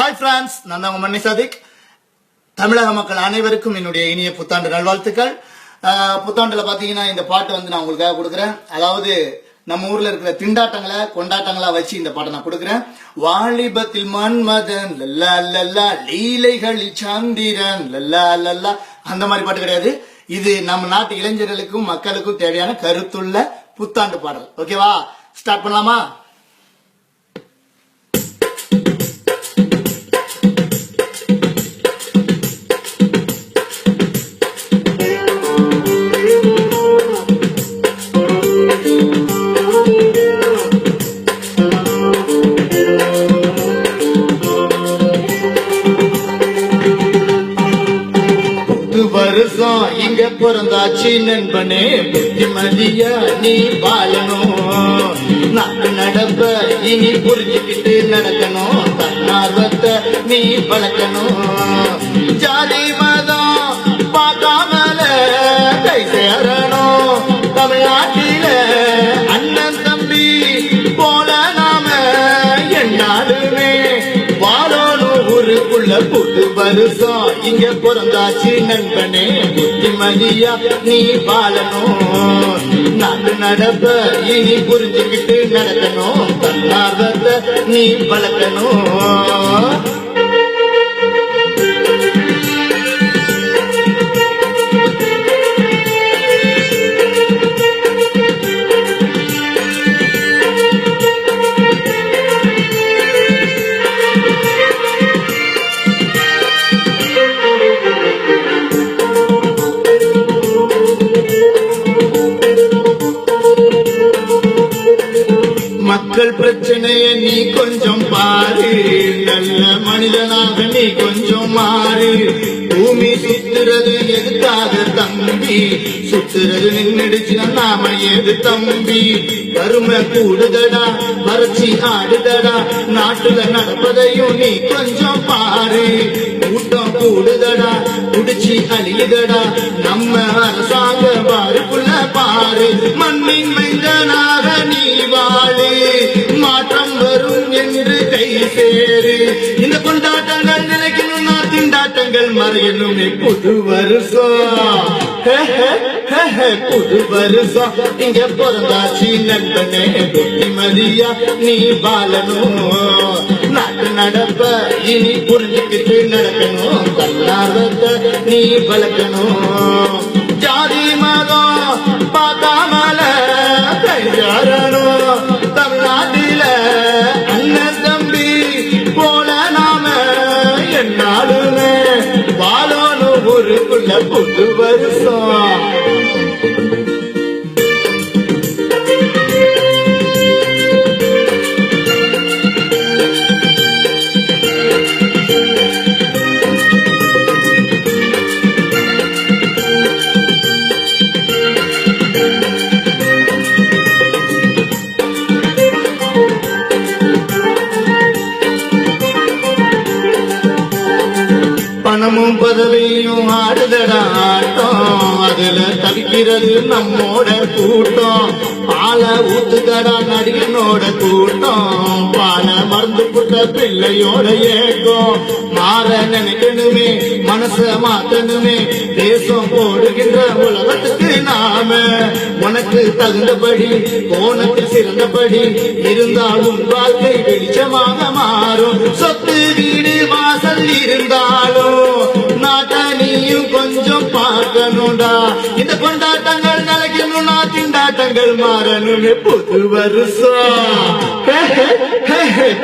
Hi France நான் தான் உங்க மன்னி சாதிக். தமிழக மக்கள் அனைவருக்கும் என்னுடைய இனிய புத்தாண்டு நல்வாழ்த்துக்கள். புத்தாண்டில் புத்தாண்டுல பாத்தீங்கன்னா இந்த பாட்டு வந்து நான் உங்களுக்காக கொடுக்குறேன். அதாவது நம்ம ஊர்ல இருக்கிற திண்டாட்டங்களை கொண்டாட்டங்களா வச்சு இந்த பாட்டை நான் கொடுக்குறேன். வாலிபத்தில் மன்மதன் லல்லா லல்லா லீலைகளில் சந்திரன் லல்லா லல்லா அந்த மாதிரி பாட்டு கிடையாது. இது நம்ம நாட்டு இளைஞர்களுக்கும் மக்களுக்கும் தேவையான கருத்துள்ள புத்தாண்டு பாடல். ஓகேவா? ஸ்டார்ட் பண்ணலாமா? வருஷம் இங்க பிறந்தாச்சு நண்பனே புத்திமதியா நீ வாழணும். நாட்டு நடப்ப இனி புரிஞ்சுக்கிட்டு நடக்கணும். தன்னார்வத்தை நீ வளர்க்கணும். ஜாதி ஊருக்குள்ள புது வருஷம் இங்க பிறந்தாச்சு நண்பனே புத்திமதியா நீ பாலனும். நாட்டு நடப்ப இனி புரிஞ்சுக்கிட்டு நடக்கணும். தன்னார்வத்தை நீ வளர்க்கணும். பிரச்சனையை நீ கொஞ்சம் பாரு. நல்ல மனிதனாக நீ கொஞ்சம் மாறு. பூமி சுத்துறது எதுக்காக தம்பி? சுத்துறது நின்னுடுச்சுன்னா நாம எது தம்பி? வறுமை கூடுதடா வறட்சி ஆடுதடா நாட்டுல நடப்பதையும் நீ கொஞ்சம் பாரு. கூட்டம் கூடுதடா குடிச்சி அழியுதடா நம்ம அரசாங்க பாருக்குள்ள பாரு. மண்ணின் மைந்தனாக நீ வாழு. மாற்றம் வரும் என்று கை சேரு. இந்த கொண்டாட்டங்கள் நினைக்கணும்னா திண்டாட்டங்கள் மறையணுமே. புது வருஷம். புது வருஷம். இங்க பிறந்தாச்சு நண்பனே புத்திமதியா நீ வாழணும் நாட்டு நடப்ப இனி புரிஞ்சுக்கிட்டு நடக்கணும். தன்னார்வத்தை நீ வளர்க்கணும். புது வருஷம். பணமும் பதவியும் ஆடுதடா ஆட்டம். அதுல தவிக்கிறது நம்மோட கூட்டம். பால ஊத்துதடா நடிகனோட கூட்டம். பால மறந்து புட்ட பிள்ளையோட ஏக்கம். மாற நினைக்கணுமே மனச மாத்தணுமே. தேசம் போடுகின்ற உலகத்துக்கு நாம. உனக்கு தகுந்தபடி கோணத்தில் சிறந்தபடி இருந்தாலும் வாழ்க்கை வெளிச்சமாக மாறும். சொத்து வீடு வாசல் இருந்தால் திண்டாட்டங்கள் மாறணுமே. புது வருஷம்.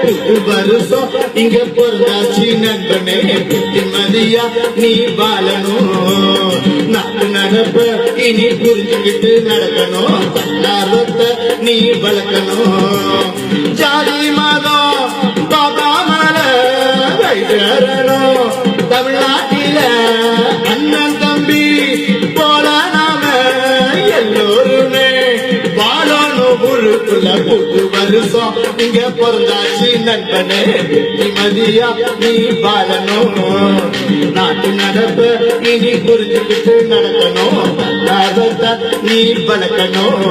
புது வருஷம். இங்க பிறந்தாச்சு நண்பனே புத்திமதியா நீ வாழணும். நாட்டு நடப்ப இனி புரிஞ்சுக்கிட்டு நடக்கணும். தன்னார்வத்தை நீ வளர்க்கணும். ஜாதி மாதம் ஊருக்குள்ள புது வருஷம். இங்க பிறந்தாச்சு நண்பனே. நிம்மதியா நீ வாழணும். நாட்டு நடப்பு இனி புரிஞ்சுக்கிட்டு நடக்கணும். நீ வளர்க்கணும்.